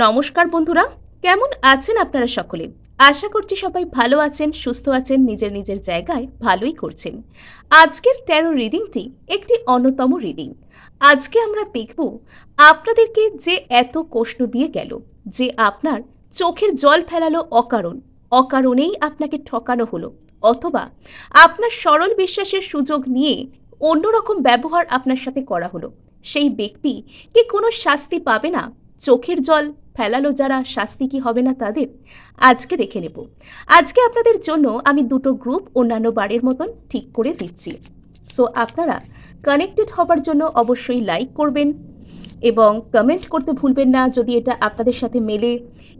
নমস্কার বন্ধুরা, কেমন আছেন আপনারা সকলে? আশা করছি সবাই ভালো আছেন, সুস্থ আছেন, নিজের নিজের জায়গায় ভালোই করছেন। আজকের ট্যারো রিডিংটি একটি অন্যতম রিডিং আজকে আমরা দেখব আপনাদেরকে যে এত কষ্ট দিয়ে গেল, যে আপনার চোখের জল ফেলালো অকারণ, অকারণেই আপনাকে ঠকানো হলো, অথবা আপনার সরল বিশ্বাসের সুযোগ নিয়ে অন্যরকম ব্যবহার আপনার সাথে করা হলো। সেই ব্যক্তি কি কোনো শাস্তি পাবে না? চোখের জল ফেলালো যারা, শাস্তি কি হবে না তাদের? আজকে দেখে নেব। আজকে আপনাদের জন্য আমি দুটো গ্রুপ অন্যান্য বারের মতন ঠিক করে দিচ্ছি। সো আপনারা কানেক্টেড হবার জন্য অবশ্যই লাইক করবেন এবং কমেন্ট করতে ভুলবেন না যদি এটা আপনাদের সাথে মেলে।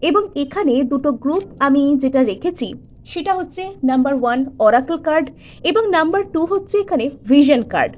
এবং এখানে দুটো গ্রুপ আমি যেটা রেখেছি সেটা হচ্ছে নাম্বার ওয়ান অরাকল কার্ড এবং নাম্বার টু হচ্ছে এখানে ভিশন কার্ড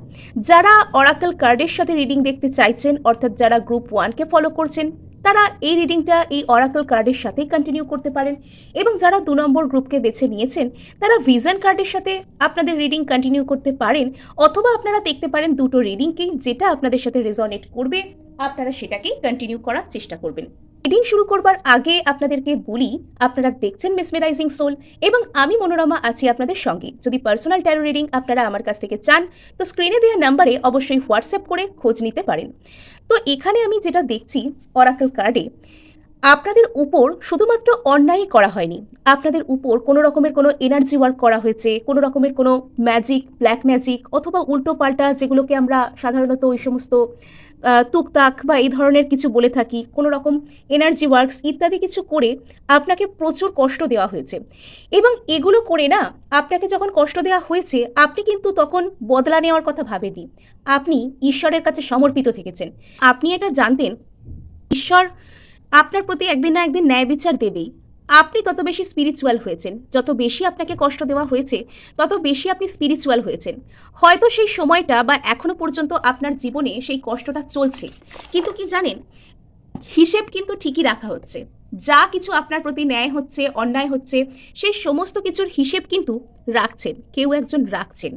যারা অরাকল কার্ডের সাথে রিডিং দেখতে চাইছেন, অর্থাৎ যারা গ্রুপ ওয়ানকে ফলো করছেন, তারা এই রিডিংটা এই অরাকল কার্ডের সাথেই কন্টিনিউ করতে পারেন এবং যারা দু নম্বর গ্রুপকে বেছে নিয়েছেন, তারা ভিশন কার্ডের সাথে আপনাদের রিডিং কন্টিনিউ করতে পারেন অথবা আপনারা দেখতে পারেন দুটো রিডিংকেই যেটা আপনাদের সাথে রেজনেট করবে, আপনারা সেটাকেই কন্টিনিউ করার চেষ্টা করবেন। রিডিং শুরু করবার আগে আপনাদেরকে বলি, আপনারা দেখছেন মেসমেরাইজিং সোল এবং আমি মনোরমা আছি আপনাদের সঙ্গে। যদি পার্সোনাল ট্যারো রিডিং আপনারা আমার কাছ থেকে চান, তো স্ক্রিনে দেওয়া নাম্বারে অবশ্যই হোয়াটসঅ্যাপ করে খোঁজ নিতে পারেন। তো এখানে আমি যেটা দেখছি অরাকল কার্ডে আপনাদের উপর শুধুমাত্র অন্যায় করা হয়নি। আপনাদের উপর কোনো রকমের কোনো এনার্জি ওয়ার্ক করা হয়েছে, কোনো রকমের কোনো ম্যাজিক ব্ল্যাক ম্যাজিক অথবা উল্টো পাল্টা যেগুলোকে আমরা সাধারণত ওই সমস্ত তুকতাক বা এই ধরনের কিছু বলে থাকি, কোনো রকম এনার্জি ওয়ার্কস ইত্যাদি কিছু করে আপনাকে প্রচুর কষ্ট দেওয়া হয়েছে। এবং এগুলো করে না, আপনাকে যখন কষ্ট দেওয়া হয়েছে, আপনি কিন্তু তখন বদলা নেওয়ার কথা ভাবেননি। আপনি ঈশ্বরের কাছে সমর্পিত থেকেছেন। আপনি এটা জানতেন, ঈশ্বর আপনার প্রতি একদিন না একদিন ন্যায় বিচার দেবেই। আপনি তত বেশি স্পিরিচুয়াল হয়েছেন, যত বেশি আপনাকে কষ্ট দেওয়া হয়েছে, তত বেশি আপনি স্পিরিচুয়াল হয়েছেন। হয়তো সেই সময়টা বা এখনও পর্যন্ত আপনার জীবনে সেই কষ্টটা চলছে। কিন্তু কি জানেন? হিসেব কিন্তু ঠিকই রাখা হচ্ছে। যা কিছু আপনার প্রতি ন্যায় হচ্ছে, অন্যায় হচ্ছে, সেই সমস্ত কিছুর হিসেব কিন্তু রাখছেন, কেউ একজন রাখছেন।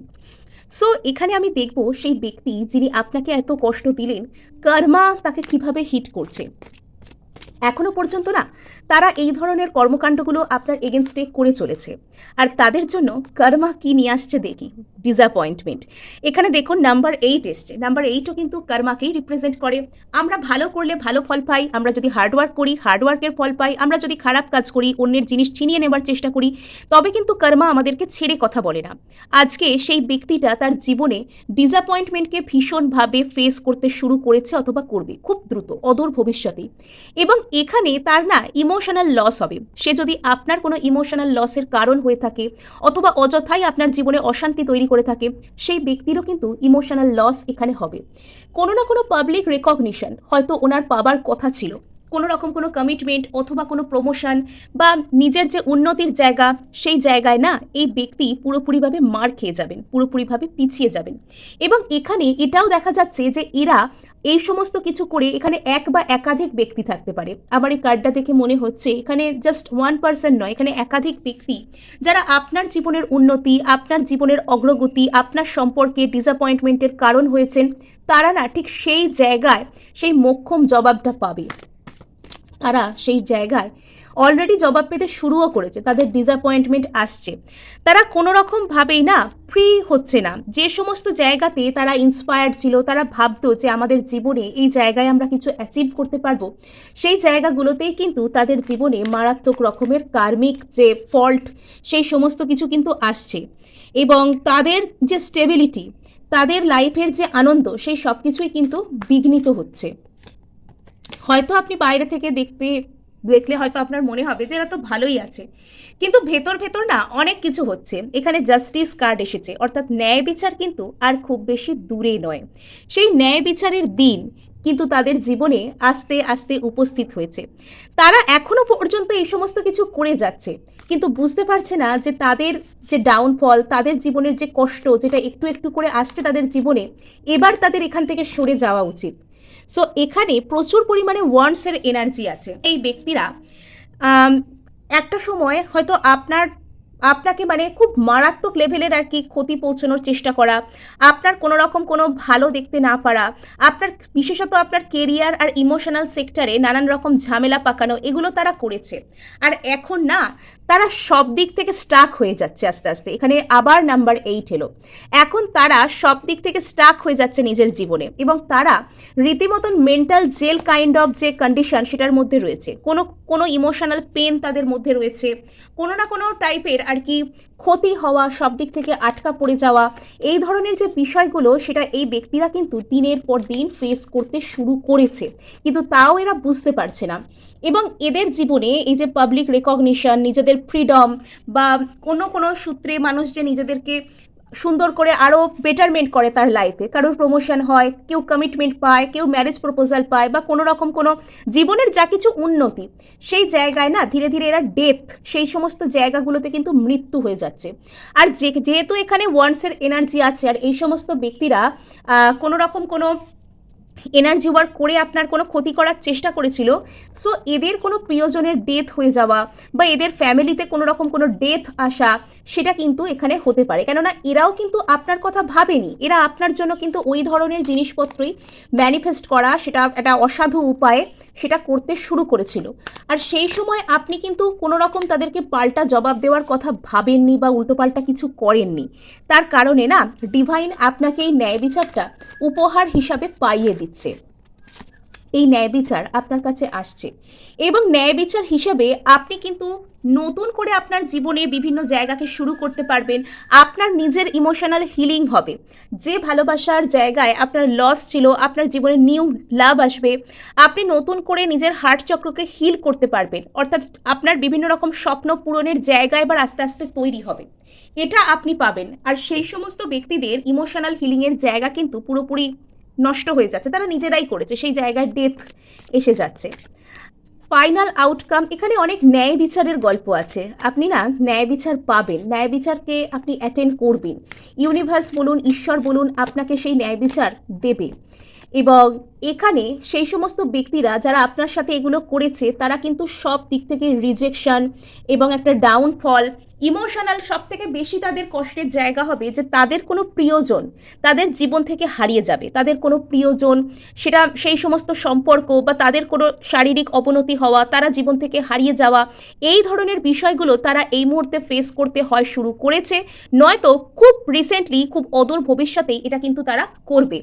সো এখানে আমি দেখব সেই ব্যক্তি যিনি আপনাকে এত কষ্ট দিলেন, কর্মা তাকে কীভাবে হিট করছে এখনও পর্যন্ত না। তারা এই ধরনের কর্মকাণ্ডগুলো আপনার এগেনস্টে করে চলেছে। আর তাদের জন্য কর্মা কি নিয়ে আসছে দেখি। ডিসঅ্যাপয়েন্টমেন্ট এখানে দেখুন নাম্বার এইট এসছে। নাম্বার এইটও কিন্তু কর্মাকেই রিপ্রেজেন্ট করে। আমরা ভালো করলে ভালো ফল পাই, আমরা যদি হার্ডওয়ার্ক করি হার্ডওয়ার্কের ফল পাই, আমরা যদি খারাপ কাজ করি, অন্যের জিনিস ছিনিয়ে নেবার চেষ্টা করি, তবে কিন্তু কর্মা আমাদেরকে ছেড়ে কথা বলে না। আজকে সেই ব্যক্তিটা তার জীবনে ডিসঅ্যাপয়েন্টমেন্টকে ভীষণভাবে ফেস করতে শুরু করেছে অথবা করবে, খুব দ্রুত, অদূর ভবিষ্যতে এবং এখানে তার না ইমোশনাল লস হবে। সে যদি আপনার কোনো ইমোশনাল লসের কারণ হয়ে থাকে অথবা অযথাই আপনার জীবনে অশান্তি তৈরি করে থাকে, সেই ব্যক্তিরও কিন্তু ইমোশনাল লস এখানে হবে। কোনো না কোনো পাবলিক রেকগনিশন হয়তো ওনার পাবার কথা ছিল। কোনো রকম কোনো কমিটমেন্ট অথবা কোনো প্রমোশন বা নিজের যে উন্নতির জায়গা, সেই জায়গায় না এই ব্যক্তি পুরোপুরিভাবে মার খেয়ে যাবেন, পুরোপুরিভাবে পিছিয়ে যাবেন। এবং এখানে এটাও দেখা যাচ্ছে যে এরা এই সমস্ত কিছু করে এখানে এক বা একাধিক ব্যক্তি থাকতে পারে। আমার এই কার্ডটা দেখে মনে হচ্ছে এখানে জাস্ট ওয়ান পার্সন নয়, এখানে একাধিক ব্যক্তি যারা আপনার জীবনের উন্নতি, আপনার জীবনের অগ্রগতি, আপনার সম্পর্কে ডিসঅ্যাপয়েন্টমেন্টের কারণ হয়েছেন, তারা না ঠিক সেই জায়গায় সেই মোক্ষম জবাবটা পাবে। তারা সেই জায়গায় অলরেডি জবাব পেতে শুরুও করেছে, তাদের ডিসঅ্যাপয়েন্টমেন্ট আসছে। তারা কোনো রকমভাবেই না ফ্রি হচ্ছে না। যে সমস্ত জায়গাতে তারা ইন্সপায়ার্ড ছিল, তারা ভাবতো যে আমাদের জীবনে এই জায়গায় আমরা কিছু অ্যাচিভ করতে পারব, সেই জায়গাগুলোতেই কিন্তু তাদের জীবনে মারাত্মক রকমের কার্মিক যে ফল্ট সেই সমস্ত কিছু কিন্তু আসছে। এবং তাদের যে স্টেবিলিটি তাদের লাইফের যে আনন্দ, সেই সব কিছুই কিন্তু বিঘ্নিত হচ্ছে। হয়তো আপনি বাইরে থেকে দেখতে দেখলে হয়তো আপনার মনে হবে যে এরা তো ভালোই আছে। কিন্তু ভেতর ভেতর না অনেক কিছু হচ্ছে। এখানে জাস্টিস কার্ড এসেছে। অর্থাৎ ন্যায় বিচার কিন্তু আর খুব বেশি দূরে নয়। সেই ন্যায় বিচারের দিন কিন্তু তাদের জীবনে আস্তে আস্তে উপস্থিত হয়েছে। তারা এখনও পর্যন্ত এই সমস্ত কিছু করে যাচ্ছে। কিন্তু বুঝতে পারছে না যে তাদের যে ডাউনফল তাদের জীবনের যে কষ্ট, যেটা একটু একটু করে আসছে তাদের জীবনে, এবার তাদের এখান থেকে সরে যাওয়া উচিত। সো এখানে প্রচুর পরিমাণে ওয়ান্ডসের এনার্জি আছে। এই ব্যক্তিরা একটা সময় হয়তো আপনার আপনাকে মানে খুব মারাত্মক লেভেলের আর কি ক্ষতি পৌঁছানোর চেষ্টা করা, আপনার কোনো রকম কোনো ভালো দেখতে না পারা, আপনার বিশেষত আপনার কেরিয়ার আর ইমোশনাল সেক্টরে নানান রকম ঝামেলা পাকানো, এগুলো তারা করেছে। আর এখন না, তারা সব দিক থেকে স্টাক হয়ে যাচ্ছে আস্তে আস্তে। এখানে আবার নাম্বার এইট এলো। এখন তারা সব দিক থেকে স্টাক হয়ে যাচ্ছে নিজের জীবনে এবং তারা রীতিমতন মেন্টাল জেল কাইন্ড অফ যে কন্ডিশন সেটার মধ্যে রয়েছে। কোনো কোনো ইমোশনাল পেন তাদের মধ্যে রয়েছে। কোনো না কোনো টাইপের আর কি ক্ষতি হওয়া, সব দিক থেকে আটকা পড়ে যাওয়া, এই ধরনের যে বিষয়গুলো, সেটা এই ব্যক্তিরা কিন্তু দিনের পর দিন ফেস করতে শুরু করেছে। কিন্তু তাও এরা বুঝতে পারছে না। এবং এদের জীবনে এই যে পাবলিক রেকগনিশন নিজেদের ফ্রিডম বা কোনো কোনো সূত্রে মানুষ যে নিজেদেরকে সুন্দর করে আরও বেটারমেন্ট করে তার লাইফে কারোর প্রমোশন হয়, কেউ কমিটমেন্ট পায়, কেউ ম্যারেজ প্রপোজাল পায় বা কোনো রকম কোনো জীবনের যা কিছু উন্নতি, সেই জায়গায় না ধীরে ধীরে এরা ডেথ সেই সমস্ত জায়গাগুলোতে কিন্তু মৃত্যু হয়ে যাচ্ছে। আর যে, যেহেতু এখানে ওয়ান্সের এনার্জি আছে, আর এই সমস্ত ব্যক্তিরা কোনো রকম কোনো এনার্জি ওয়ার্ক করে আপনার কোনো ক্ষতি করার চেষ্টা করেছিল সো এদের কোনো প্রিয়জনের ডেথ হয়ে যাওয়া বা এদের ফ্যামিলিতে কোনো রকম কোনো ডেথ আসা, সেটা কিন্তু এখানে হতে পারে। কেননা এরাও কিন্তু আপনার কথা ভাবেনি। এরা আপনার জন্য কিন্তু ওই ধরনের জিনিসপত্রই ম্যানিফেস্ট করা, সেটা একটা অসাধু উপায়ে সেটা করতে শুরু করেছিল। আর সেই সময় আপনি কিন্তু কোনো রকম তাদেরকে পাল্টা জবাব দেওয়ার কথা ভাবেননি বা উল্টোপাল্টা কিছু করেননি। তার কারণে না ডিভাইন আপনাকে এই ন্যায় বিচারটা উপহার হিসাবে পাইয়ে দিচ্ছে। এই ন্যায় বিচার আপনার কাছে আসছে। এবং ন্যায় বিচার হিসেবে আপনি কিন্তু নতুন করে আপনার জীবনের বিভিন্ন জায়গাকে শুরু করতে পারবেন। আপনার নিজের ইমোশনাল হিলিং হবে। যে ভালোবাসার জায়গায় আপনার লস ছিল, আপনার জীবনে নিউ লাভ আসবে, আপনি নতুন করে নিজের হার্ট চক্রকে হিল করতে পারবেন। অর্থাৎ আপনার বিভিন্ন রকম স্বপ্ন পূরণের জায়গা এবার আস্তে আস্তে তৈরি হবে। এটা আপনি পাবেন। আর সেই সমস্ত ব্যক্তিদের ইমোশনাল হিলিংয়ের জায়গা কিন্তু পুরোপুরি নষ্ট হয়ে যাচ্ছে, তারা নিজেরাই করেছে, সেই জায়গায় ডেথ এসে যাচ্ছে। ফাইনাল আউটকাম এখানে অনেক ন্যায় বিচারের গল্প আছে। আপনি না ন্যায় বিচার পাবেন, ন্যায় বিচারকে আপনি অ্যাটেন্ড করবেন। ইউনিভার্স বলুন, ঈশ্বর বলুন, আপনাকে সেই ন্যায় বিচার দেবে। এবং এখানে সেই সমস্ত ব্যক্তিরা যারা আপনার সাথে এগুলো করেছে, তারা কিন্তু সব দিক থেকে রিজেকশন এবং একটা ডাউনফল ইমোশনাল সব থেকে বেশি তাদের কষ্টের জায়গা হবে যে তাদের কোনো প্রিয়জন তাদের জীবন থেকে হারিয়ে যাবে। তাদের কোনো প্রিয়জন, সেটা সেই সমস্ত সম্পর্ক বা তাদের কোনো শারীরিক অবনতি হওয়া, তারা জীবন থেকে হারিয়ে যাওয়া, এই ধরনের বিষয়গুলো তারা এই মুহূর্তে ফেস করতে হয় শুরু করেছে। নয়তো খুব রিসেন্টলি খুব অদূর ভবিষ্যতেই এটা কিন্তু তারা করবে।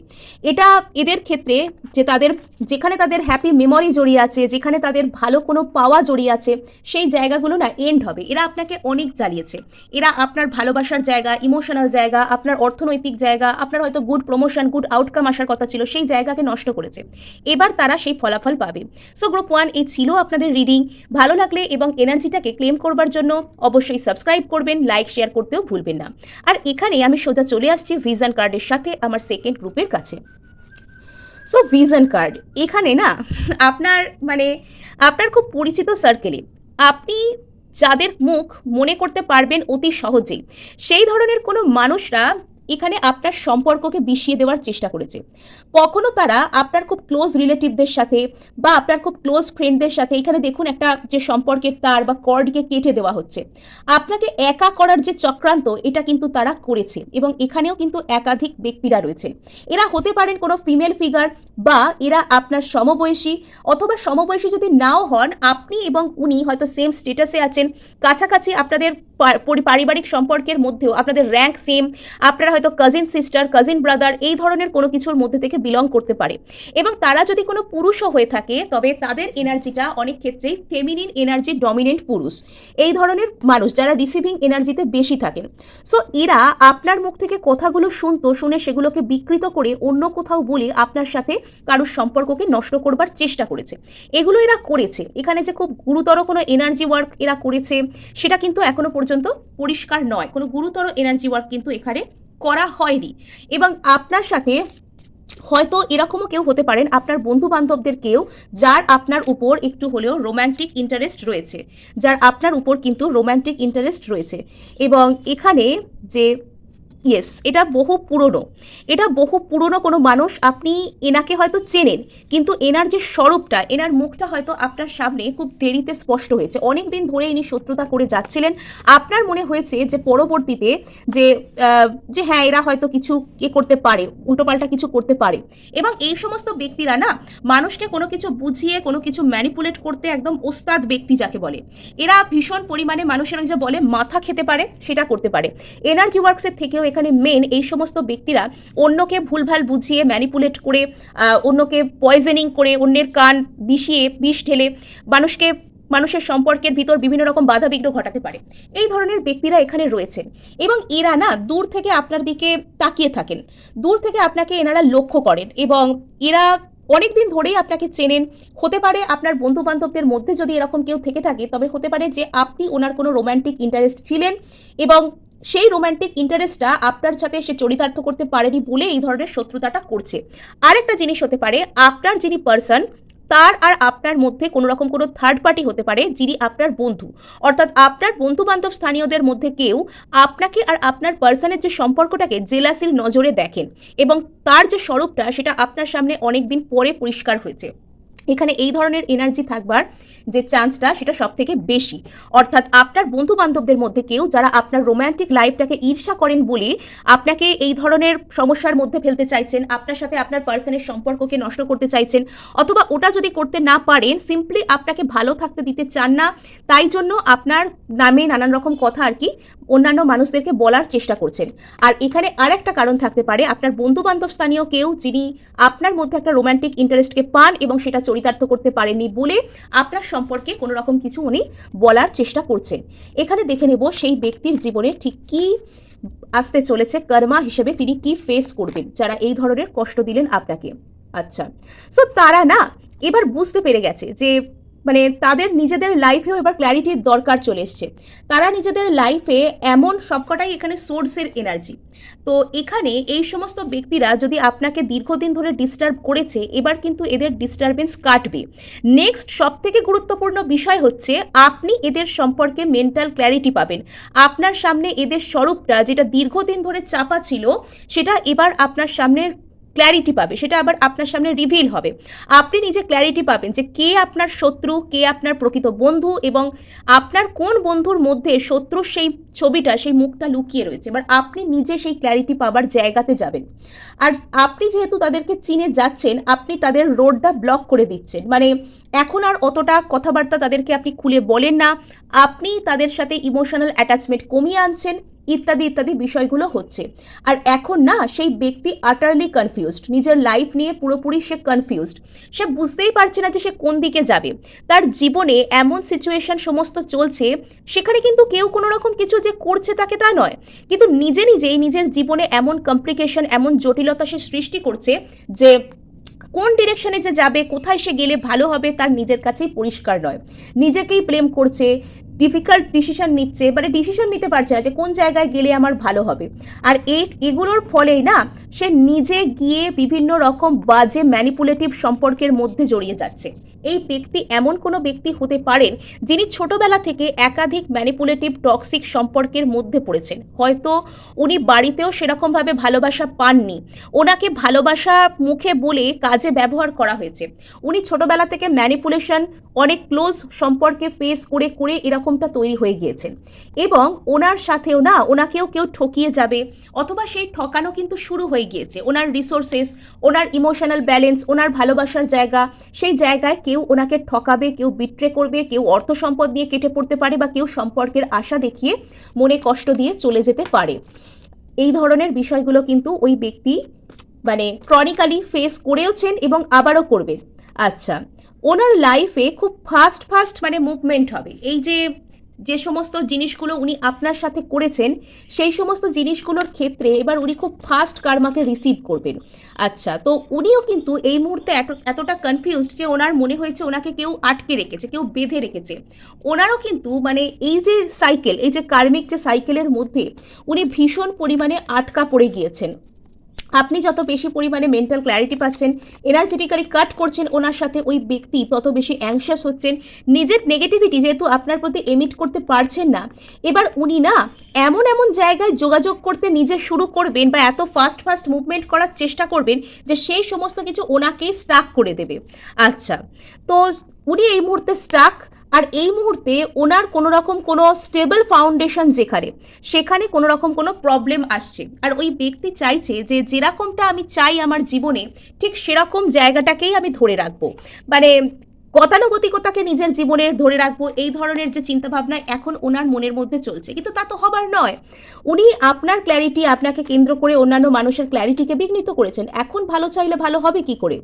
এটা এদের ক্ষেত্রে যে তাদের, যেখানে তাদের হ্যাপি মেমরি জড়িয়ে আছে, যেখানে তাদের ভালো কোনো পাওয়া জড়িয়ে আছে, সেই জায়গাগুলো না এন্ড হবে। এরা আপনাকে অনেক জ্বালিয়েছে এরা আপনার ভালোবাসার জায়গা ইমোশনাল জায়গা, আপনার অর্থনৈতিক জায়গা, আপনার হয়তো গুড প্রমোশন গুড আউটকাম আসার কথা ছিল, সেই জায়গাকে নষ্ট করেছে। এবার তারা সেই ফলাফল পাবে। সো গ্রুপ ওয়ান এই ছিল আপনাদের রিডিং ভালো লাগলে এবং এনার্জিটাকে ক্লেম করবার জন্য অবশ্যই সাবস্ক্রাইব করবেন লাইক শেয়ার করতেও ভুলবেন না। আর এখানে আমি সোজা চলে আসছি ভিজন কার্ডের সাথে আমার সেকেন্ড গ্রুপের কাছে। সো ভিজন কার্ড এখানে না, আপনার মানে আপনার খুব পরিচিত সার্কেলে আপনি যাদের মুখ মনে করতে পারবেন অতি সহজেই। সেই ধরনের কোনো মানুষরা এখানে আপনার সম্পর্ককে বিষিয়ে দেওয়ার চেষ্টা করেছে। কখনো তারা আপনার খুব ক্লোজ রিলেটিভদের সাথে বা আপনার খুব ক্লোজ ফ্রেন্ডদের সাথে এখানে দেখুন একটা যে সম্পর্কের তার বা কর্ডকে কেটে দেওয়া হচ্ছে। আপনাকে একা করার যে চক্রান্ত, এটা কিন্তু তারা করেছে এবং এখানেও কিন্তু একাধিক ব্যক্তিরা রয়েছে। এরা হতে পারেন কোনো ফিমেল ফিগার বা এরা আপনার সমবয়সী অথবা সমবয়সী যদি নাও হন, আপনি এবং উনি হয়তো সেম স্টেটাসে আছেন, কাছাকাছি আপনাদের পারিবারিক সম্পর্কের মধ্যেও আপনাদের র্যাঙ্ক সেম আপনারা হয়তো কাজিন সিস্টার কাজিন ব্রাদার এই ধরনের কোনো কিছুর মধ্যে থেকে বিলং করতে পারে। এবং তারা যদি কোনো পুরুষও হয়ে থাকে, তবে তাদের এনার্জিটা অনেক ক্ষেত্রেই ফেমিনিন এনার্জি ডমিনেন্ট পুরুষ। এই ধরনের মানুষ যারা রিসিভিং এনার্জিতে বেশি থাকেন। সো এরা আপনার মুখ থেকে কথাগুলো শুনতো, শুনে সেগুলোকে বিকৃত করে অন্য কোথাও বলে আপনার সাথে কারোর সম্পর্ককে নষ্ট করবার চেষ্টা করেছে। এগুলো এরা করেছে। এখানে যে খুব গুরুতর কোনো এনার্জি ওয়ার্ক এরা করেছে, সেটা কিন্তু এখনও পর্যন্ত পরিষ্কার নয়। কোনো গুরুতর এনার্জি ওয়ার্ক কিন্তু এখানে করা হয়নি। এবং আপনার সাথে হয়তো এরকমও কেউ হতে পারেন, আপনার বন্ধু বান্ধবদের কেউ যার আপনার উপর একটু হলেও রোম্যান্টিক ইন্টারেস্ট রয়েছে, যার আপনার উপর কিন্তু রোম্যান্টিক ইন্টারেস্ট রয়েছে। এবং এখানে যে ইয়েস এটা বহু পুরনো। এটা বহু পুরনো কোনো মানুষ, আপনি এনাকে হয়তো চেনেন, কিন্তু এনার যে স্বরূপটা, এনার মুখটা হয়তো আপনার সামনে খুব দেরিতে স্পষ্ট হয়েছে। অনেক দিন ধরে ইনি শত্রুতা করে যাচ্ছিলেন। আপনার মনে হয়েছে যে পরবর্তীতে যে যে হ্যাঁ এরা হয়তো কিছু এ করতে পারে, উল্টোপাল্টা কিছু করতে পারে। এবং এই সমস্ত ব্যক্তিরা না, মানুষকে কোনো কিছু বুঝিয়ে, কোনো কিছু ম্যানিপুলেট করতে একদম ওস্তাদ ব্যক্তি যাকে বলে। এরা ভীষণ পরিমাণে মানুষের যে বলে মাথা খেতে পারে, সেটা করতে পারে। এনার্জি ওয়ার্কসের থেকেও এখানে মেন এই সমস্ত ব্যক্তিরা অন্যকে ভুলভাল বুঝিয়ে ম্যানিপুলেট করে অন্যকে পয়জনিং করে, অন্যের কান বিষিয়ে, বিষ ঢেলে মানুষকে, মানুষের সম্পর্কের ভিতর বিভিন্ন রকম বাধাবিঘ্ন ঘটাতে পারে। এই ধরনের ব্যক্তিরা এখানে রয়েছেন। এবং এরা না দূর থেকে আপনার দিকে তাকিয়ে থাকেন। দূর থেকে আপনাকে এনারা লক্ষ্য করেন এবং এরা অনেক দিন ধরেই আপনাকে চেনেন। হতে পারে আপনার বন্ধু বান্ধবদের মধ্যে যদি এরকম কেউ থেকে থাকে, তবে হতে পারে যে আপনি ওনার কোনো রোম্যান্টিক ইন্টারেস্ট ছিলেন এবং সেই রোম্যান্টিক ইন্টারেস্টটা আপনার সাথে সে চরিতার্থ করতে পারেনি বলে এই ধরনের শত্রুতাটা করছে। আরেকটা জিনিস হতে পারে, আপনার যিনি পার্সন তার আর আপনার মধ্যে কোনো রকম কোনো থার্ড পার্টি হতে পারে যিনি আপনার বন্ধু। অর্থাৎ আপনার বন্ধু বান্ধব স্থানীয়দের মধ্যে কেউ আপনাকে আর আপনার পার্সনের যে সম্পর্কটাকে জেলাসির নজরে দেখেন এবং তার যে স্বরূপটা সেটা আপনার সামনে অনেক দিন পরে পরিষ্কার হয়েছে। এখানে এই ধরনের এনার্জি থাকবার যে চান্সটা সেটা সব থেকে বেশি। অর্থাৎ আপনার বন্ধু বান্ধবদের মধ্যে কেউ যারা আপনার রোম্যান্টিক লাইফটাকে ঈর্ষা করেন বলে আপনাকে এই ধরনের সমস্যার মধ্যে ফেলতে চাইছেন, আপনার সাথে আপনার পার্সনের সম্পর্ককে নষ্ট করতে চাইছেন, অথবা ওটা যদি করতে না পারেন সিম্পলি আপনাকে ভালো থাকতে দিতে চান না, তাই জন্য আপনার নামে নানান রকম কথা আর কি অন্যান্য মানুষদেরকে বলার চেষ্টা করছেন। আর এখানে আরেকটা কারণ থাকতে পারে, আপনার বন্ধু বান্ধব স্থানীয় কেউ যিনি আপনার মধ্যে একটা রোম্যান্টিক ইন্টারেস্টকে পান এবং সেটা চরিতার্থ করতে পারেননি বলে আপনার সম্পর্কে কোনো রকম কিছু উনি বলার চেষ্টা করছেন। এখানে দেখে নেব সেই ব্যক্তির জীবনে ঠিক কী আসতে চলেছে, কর্মা হিসেবে তিনি কি ফেস করবেন, যারা এই ধরনের কষ্ট দিলেন আপনাকে। আচ্ছা সো তারা না এবার বুঝতে পেরে গেছে যে মানে তাদের নিজেদের লাইফেও এবার ক্ল্যারিটির দরকার চলে এসছে। তারা নিজেদের লাইফে এমন সবকটাই এখানে সোর্সের এনার্জি তো এখানে এই সমস্ত ব্যক্তিরা যদি আপনাকে দীর্ঘদিন ধরে ডিস্টার্ব করেছে, এবার কিন্তু এদের ডিস্টারবেন্স কাটবে। নেক্সট সব থেকে গুরুত্বপূর্ণ বিষয় হচ্ছে, আপনি এদের সম্পর্কে মেন্টাল ক্ল্যারিটি পাবেন। আপনার সামনে এদের স্বরূপটা যেটা দীর্ঘদিন ধরে চাপা ছিল, সেটা এবার আপনার সামনে ক্ল্যারিটি পাবে, সেটা আবার আপনার সামনে রিভিল হবে। আপনি নিজে ক্ল্যারিটি পাবেন যে কে আপনার শত্রু, কে আপনার প্রকৃত বন্ধু এবং আপনার কোন বন্ধুর মধ্যে শত্রুর সেই ছবিটা, সেই মুখটা লুকিয়ে রয়েছে। এবার আপনি নিজে সেই ক্ল্যারিটি পাবার জায়গাতে যাবেন। আর আপনি যেহেতু তাদেরকে চিনে যাচ্ছেন, আপনি তাদের রোডটা ব্লক করে দিচ্ছেন। মানে এখন আর অতটা কথাবার্তা তাদেরকে আপনি খুলে বলেন না। আপনি তাদের সাথে ইমোশনাল অ্যাটাচমেন্ট কমিয়ে আনছেন, ইত্যাদি ইত্যাদি বিষয়গুলো হচ্ছে। আর এখন না, সেই ব্যক্তি আটারলি কনফিউজড নিজের লাইফ নিয়ে পুরোপুরি সে কনফিউজড সে বুঝতেই পারছে না যে সে কোন দিকে যাবে। তার জীবনে এমন সিচুয়েশন সমস্ত চলছে, সেখানে কিন্তু কেউ কোনো রকম কিছু যে করছে তাকে তা নয়। কিন্তু নিজে নিজেই নিজের জীবনে এমন কমপ্লিকেশন এমন জটিলতা সে সৃষ্টি করছে যে কোন ডিরেকশনে যে যাবে, কোথায় সে গেলে ভালো হবে তার নিজের কাছেই পরিষ্কার নয়। নিজেকেই ব্লেম করছে ডিফিকাল্ট ডিসিশন নিচ্ছে মানে ডিসিশন নিতে পারছে না যে কোন জায়গায় গেলে আমার ভালো হবে। আর এগুলোর ফলেই না সে নিজে গিয়ে বিভিন্ন রকম বাজে ম্যানিপুলেটিভ সম্পর্কের মধ্যে জড়িয়ে যাচ্ছে। এই ব্যক্তি এমন কোনো ব্যক্তি হতে পারেন যিনি ছোটবেলা থেকে একাধিক ম্যানিপুলেটিভ টক্সিক সম্পর্কের মধ্যে পড়েছেন। হয়তো উনি বাড়িতেও সেরকমভাবে ভালোবাসা পাননি। ওনাকে ভালোবাসা মুখে বলে কাজে ব্যবহার করা হয়েছে। উনি ছোটবেলা থেকে ম্যানিপুলেশন অনেক ক্লোজ সম্পর্কে ফেস করে করে এরকমটা তৈরি হয়ে গিয়েছেন। এবং ওনার সাথেও না, ওনাকেও কেউ ঠকিয়ে যাবে, অথবা সেই ঠকানো কিন্তু শুরু হয়ে গিয়েছে। ওনার রিসোর্সেস ওনার ইমোশনাল ব্যালেন্স ওনার ভালোবাসার জায়গা, সেই জায়গায় কেউ ওনাকে ঠকাবে, কেউ বিট্রে করবে, কেউ অর্থ সম্পদ নিয়ে কেটে পড়তে পারে বা কেউ সম্পর্কের আশা দেখিয়ে মনে কষ্ট দিয়ে চলে যেতে পারে। এই ধরনের বিষয়গুলো কিন্তু ওই ব্যক্তি মানে ক্রনিক্যালি ফেস করেওছেন এবং আবারও করবেন। আচ্ছা ওনার লাইফে খুব ফাস্ট ফাস্ট মানে মুভমেন্ট হবে। এই যে যে সমস্ত জিনিসগুলো উনি আপনার সাথে করেছেন, সেই সমস্ত জিনিসগুলোর ক্ষেত্রে এবার উনি খুব ফাস্ট কার্মাকে রিসিভ করবেন। আচ্ছা তো উনিও কিন্তু এই মুহূর্তে এত, এতটা কনফিউজড যে ওনার মনে হয়েছে ওনাকে কেউ আটকে রেখেছে, কেউ বেঁধে রেখেছে। ওনারও কিন্তু মানে এই যে সাইকেল এই যে কার্মিক যে সাইকেলের মধ্যে উনি ভীষণ পরিমাণে আটকা পড়ে গিয়েছেন। আপনি যত বেশি পরিমাণে মেন্টাল ক্ল্যারিটি পাচ্ছেন এনার্জেটিক্যালি কাট করছেন ওনার সাথে ওই ব্যক্তি, তত বেশি অ্যাংশাস হচ্ছেন। নিজের নেগেটিভিটি যেহেতু আপনার প্রতি এমিট করতে পারছেন না, এবার উনি না এমন এমন জায়গায় যোগাযোগ করতে নিজে শুরু করবেন বা এত ফাস্ট ফাস্ট মুভমেন্ট করার চেষ্টা করবেন যে সেই সমস্ত কিছু ওনাকেই স্টাক করে দেবে। আচ্ছা তো উনি এই মুহূর্তে স্টাক আর এই মুহূর্তে ওনার কোনো রকম কোনো স্টেবল ফাউন্ডেশন যেখানে, সেখানে কোনো রকম কোনো প্রবলেম আসছে। আর ওই ব্যক্তি চাইছে যে যেরকমটা আমি চাই আমার জীবনে, ঠিক সেরকম জায়গাটাকেই আমি ধরে রাখব। মানে গতানুগতিকতাকে নিজের জীবনের ধরে রাখব, এই ধরনের যে চিন্তাভাবনা এখন ওনার মনের মধ্যে চলছে। কিন্তু তা তো হবার নয়। উনি আপনার ক্ল্যারিটি আপনাকে কেন্দ্র করে অন্যান্য মানুষের ক্ল্যারিটিকে বিঘ্নিত করেছেন। এখন ভালো চাইলে ভালো হবে কি করে?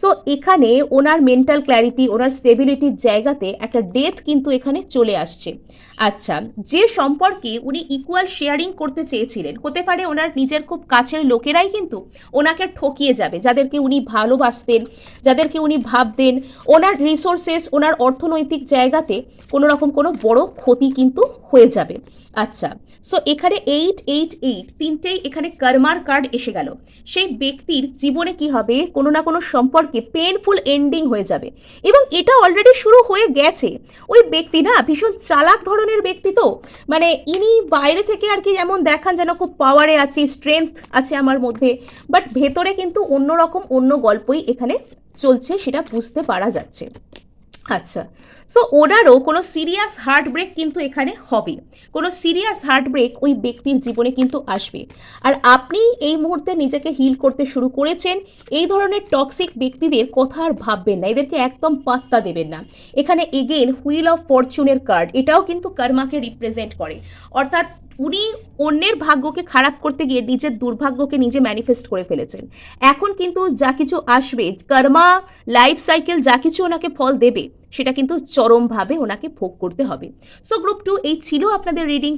সো এখানে ওনার মেন্টাল ক্ল্যারিটি ওনার স্টেবিলিটির জায়গাতে একটা ডেথ কিন্তু এখানে চলে আসছে। আচ্ছা যে সম্পর্কে উনি ইকুয়াল শেয়ারিং করতে চেয়েছিলেন, হতে পারে ওনার নিজের খুব কাছের লোকেরাই কিন্তু ওনাকে ঠকিয়ে যাবে, যাদেরকে উনি ভালোবাসতেন, যাদেরকে উনি ভাবতেন, ওনার রিসোর্সেস ওনার অর্থনৈতিক জায়গাতে কোনো রকম কোনো বড় ক্ষতি কিন্তু হয়ে যাবে। আচ্ছা সো এখানে এইট এইট এইট তিনটেই এখানে কর্মার কার্ড এসে গেল। সেই ব্যক্তির জীবনে কি হবে? কোনো না কোনো সম্পর্কে পেনফুল এন্ডিং হয়ে যাবে। এবং এটা অলরেডি শুরু হয়ে গেছে। ওই ব্যক্তি না, ভীষণ চালাক ধরনের ব্যক্তি তো। মানে ইনি বাইরে থেকে আর কি যেমন দেখান যেন খুব পাওয়ারে আছে স্ট্রেংথ আছে আমার মধ্যে। বাট ভেতরে কিন্তু অন্যরকম, অন্য গল্পই এখানে চলছে সেটা বুঝতে পারা যাচ্ছে। আচ্ছা সো ওনারও কোনো সিরিয়াস হার্ট ব্রেক কিন্তু এখানে হবে। কোনো সিরিয়াস হার্ট ব্রেক ওই ব্যক্তির জীবনে কিন্তু আসবে। আর আপনি এই মুহূর্তে নিজেকে হিল করতে শুরু করেছেন, এই ধরনের টক্সিক ব্যক্তিদের কথা আর ভাববেন না, এদেরকে একদম পাত্তা দেবেন না। এখানে এগেন হুইল অফ ফরচুনের কার্ড এটাও কিন্তু কর্মাকে রিপ্রেজেন্ট করে। অর্থাৎ উনি অন্যের ভাগ্যকে খারাপ করতে গিয়ে নিজের দুর্ভাগ্যকে নিজে ম্যানিফেস্ট করে ফেলেছেন। এখন কিন্তু যা কিছু আসবে কর্মা লাইফ সাইকেল যা কিছু ওনাকে ফল দেবে, সেটা কিন্তু চরমভাবে ওনাকে ভোগ করতে হবে। সো গ্রুপ টু এই ছিল আপনাদের রিডিং